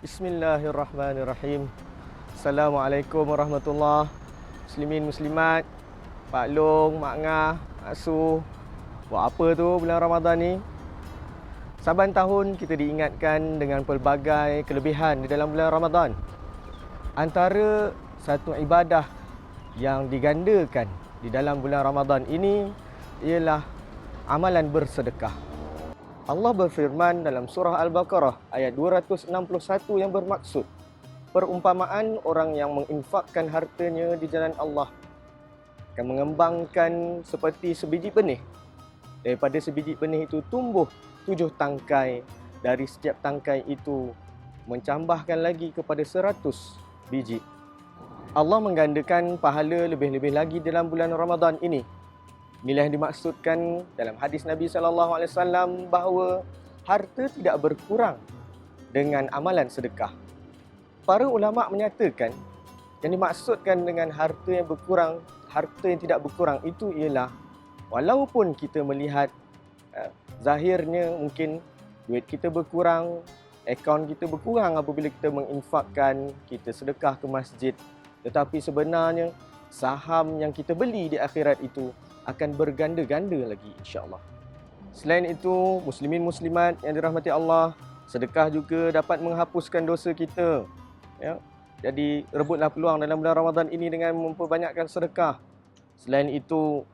Bismillahirrahmanirrahim. Assalamualaikum warahmatullahi Muslimin muslimat, Pak Long, Mak Ngah, Mak Su. Buat apa tu bulan Ramadan ni? Saban tahun kita diingatkan dengan pelbagai kelebihan di dalam bulan Ramadan. Antara satu ibadah yang digandakan di dalam bulan Ramadan ini ialah amalan bersedekah. Allah berfirman dalam surah Al-Baqarah ayat 261 yang bermaksud perumpamaan orang yang menginfakkan hartanya di jalan Allah akan mengembangkan seperti sebiji benih. Daripada sebiji benih itu tumbuh tujuh tangkai. Dari setiap tangkai itu mencambahkan lagi kepada seratus biji. Allah menggandakan pahala lebih-lebih lagi dalam bulan Ramadan ini. Inilah yang dimaksudkan dalam hadis Nabi wasallam bahawa harta tidak berkurang dengan amalan sedekah para ulama menyatakan yang dimaksudkan dengan harta yang berkurang, harta yang tidak berkurang itu ialah walaupun kita melihat uh, zahirnya mungkin duit kita berkurang, akaun kita berkurang apabila kita menginfakkan, kita sedekah ke masjid. Tetapi sebenarnya saham yang kita beli di akhirat itu akan berganda-ganda lagi insya-Allah. Selain itu, muslimin muslimat yang dirahmati Allah, sedekah juga dapat menghapuskan dosa kita ya. Jadi rebutlah peluang dalam bulan Ramadan ini dengan memperbanyakkan sedekah. Selain itu,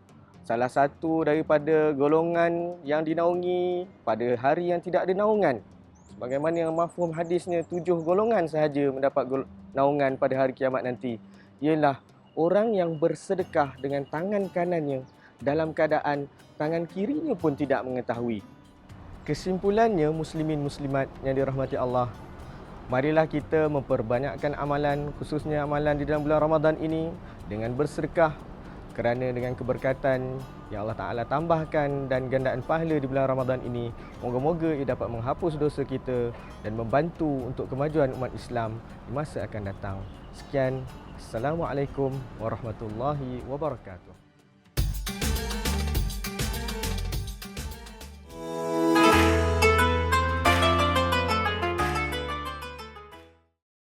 salah satu daripada golongan yang dinaungi pada hari yang tidak ada naungan. Sebagaimana yang mafhum hadisnya, tujuh golongan sahaja mendapat naungan pada hari kiamat nanti. Ialah orang yang bersedekah dengan tangan kanannya dalam keadaan tangan kirinya pun tidak mengetahui. Kesimpulannya, muslimin muslimat yang dirahmati Allah, Marilah kita memperbanyakkan amalan khususnya amalan di dalam bulan Ramadan ini dengan bersedekah kerana dengan keberkatan yang Allah Taala tambahkan dan gandaan pahala di bulan Ramadan ini moga-moga ia dapat menghapus dosa kita dan membantu untuk kemajuan umat Islam di masa akan datang. Sekian. Assalamualaikum warahmatullahi wabarakatuh.